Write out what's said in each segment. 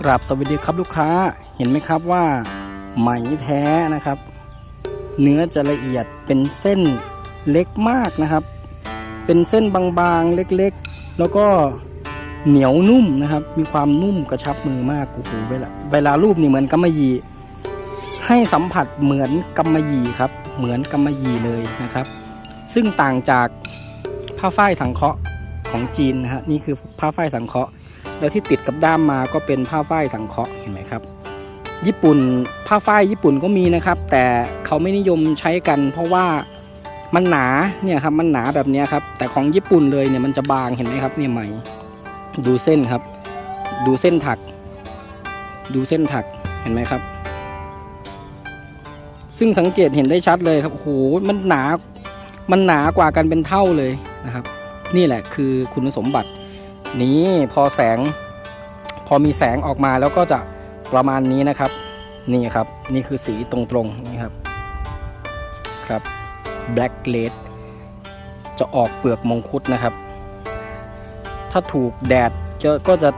กราบสวัสดีครับลูกค้าเห็นไหมครับว่าไหมแท้นะครับ เนื้อจะละเอียดเป็นเส้นเล็กมากนะครับ เป็นเส้นบางๆเล็กๆ แล้วก็เหนียวนุ่มนะครับ มีความนุ่มกระชับมือมากโอ้โหเวลาเวลารูปนี่เหมือนกำมะหยี่ให้สัมผัสเหมือนกำมะหยี่ครับ เหมือนกำมะหยี่เลยนะครับ ซึ่งต่างจากผ้าฝ้ายสังเคราะห์ของจีนนะฮะนี่คือผ้าฝ้ายสังเคราะห์ แล้วที่ติดกับด้ามมาก็เป็นผ้าฝ้ายสังเคราะห์เห็นไหมครับ ญี่ปุ่นผ้าฝ้ายญี่ปุ่นก็มีนะครับ แต่เขาไม่นิยมใช้กัน เพราะว่ามันหนาเนี่ยครับมันหนาแบบนี้ครับ แต่ของญี่ปุ่นเลยเนี่ยมันจะบางเห็นไหมครับเนี่ยไหมดูเส้นครับ ดูเส้นถัก ดูเส้นถักเห็นไหมครับ ซึ่งสังเกตเห็นได้ชัดเลยครับโอ้โหมันหนามันหนากว่ากันเป็นเท่าเลยนะครับ นี่แหละคือคุณสมบัติ นี้พอแสง พอมีแสงออกมาแล้วก็จะประมาณนี้นะครับ นี่ครับ นี่คือสีตรงๆนี่ครับ ครับ black lead จะออกเปลือกมงคุดนะครับ ถ้าถูกแดดจะก็จะ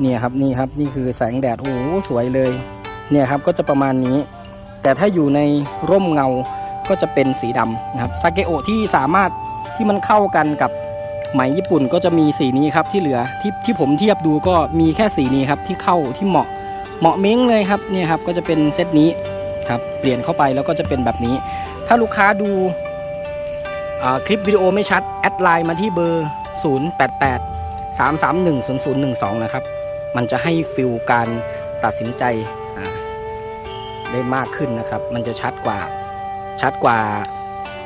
เนี่ยครับนี่ครับนี่คือแสงแดดโอ้สวยเลย เนี่ยครับก็จะประมาณนี้ แต่ถ้าอยู่ในร่มเงาก็จะเป็นสีดำนะครับซาเกโอที่สามารถที่มันเข้ากันกับ ไหมญี่ปุ่นก็จะมีสีนี้ครับที่เหลือที่ที่ผมเทียบดูก็มีแค่สีนี้ครับที่เข้าที่เหมาะเหมาะเม้งเลยครับเนี่ยครับก็จะเป็นเซตนี้ครับเปลี่ยนเข้าไปแล้วก็จะเป็นแบบนี้ ถ้าลูกค้าดูคลิปวิดีโอไม่ชัด แอดไลน์มาที่เบอร์ 088 331 0012 นะครับ มันจะให้ฟิลการตัดสินใจได้มากขึ้นนะครับ มันจะชัดกว่าชัดกว่า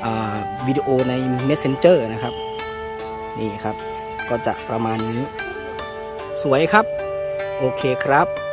อ่าวิดีโอใน Messenger นะครับ นี่ครับ ก็จะประมาณนี้ สวยครับ โอเคครับ